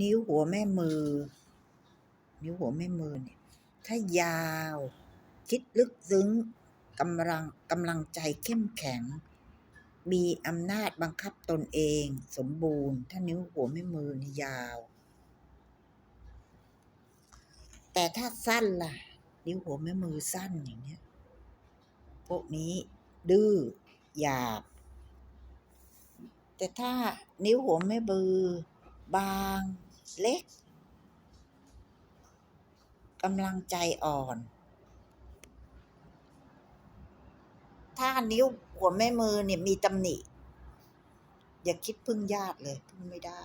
นิ้วหัวแม่มือ นิ้วหัวแม่มือเนี่ย ถ้ายาว คิดลึกซึ้งกำลังกำลังใจเข้มแข็ง มีอำนาจบังคับตนเอง สมบูรณ์ ถ้านิ้วหัวแม่มือนี่ยาว แต่ถ้าสั้นล่ะ นิ้วหัวแม่มือสั้นอย่างเนี้ย พวกนี้ดื้อหยาบ แต่ถ้านิ้วหัวแม่มือบาง เล็กกำลังใจอ่อน ถ้านิ้วหัวแม่มือเนี่ยมีตำหนิ อย่าคิดพึ่งญาติเลยพึ่งไม่ได้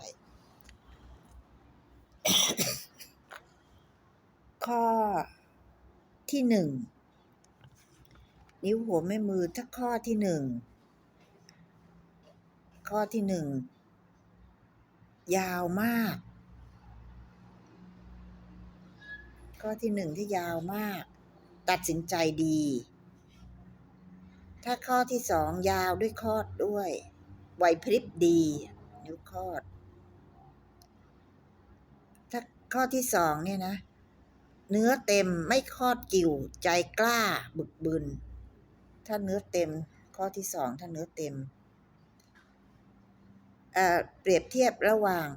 ข้อที่หนึ่งนิ้วหัวแม่มือถ้าข้อที่หนึ่งข้อที่หนึ่งยาวมาก ข้อที่หนึ่งที่ยาวมาก ตัดสินใจดี ถ้าข้อที่สองยาวด้วยคอดด้วยไหวพริบดี นิ้วคอด ถ้าข้อที่สองเนี่ยนะ เนื้อเต็มไม่คอดกิ่ว ใจกล้าบึกบึน ถ้าเนื้อเต็ม ข้อที่สองถ้าเนื้อเต็มเอ่อเปรียบเทียบระหว่าง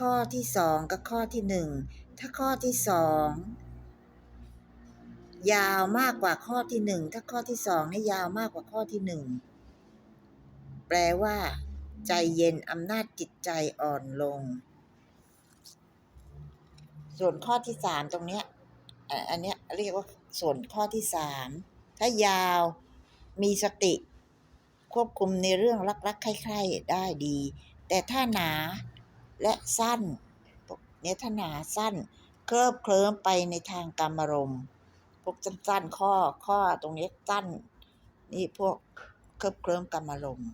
ข้อที่สองกับข้อที่หนึ่งถ้าข้อที่สองยาวมากกว่าข้อที่หนึ่งถ้าข้อที่สองนี่ยาวมากกว่าข้อที่หนึ่งแปลว่า ใจเย็นอำนาจจิตใจอ่อนลง ส่วนข้อที่สามตรงเนี้ยอันเนี้ยเรียกว่าส่วนข้อที่สามถ้ายาวมีสติ ควบคุมในเรื่องรักๆใคร่ๆได้ดี แต่ถ้าหนา และสั้นเนื้อทนาสั้น เคลิบเคลิ้มไปในทางกรรมารมณ์พวกสั้นๆข้อข้อตรงนี้สั้น นี่พวกเคลิบเคลิ้มกรรมารมณ์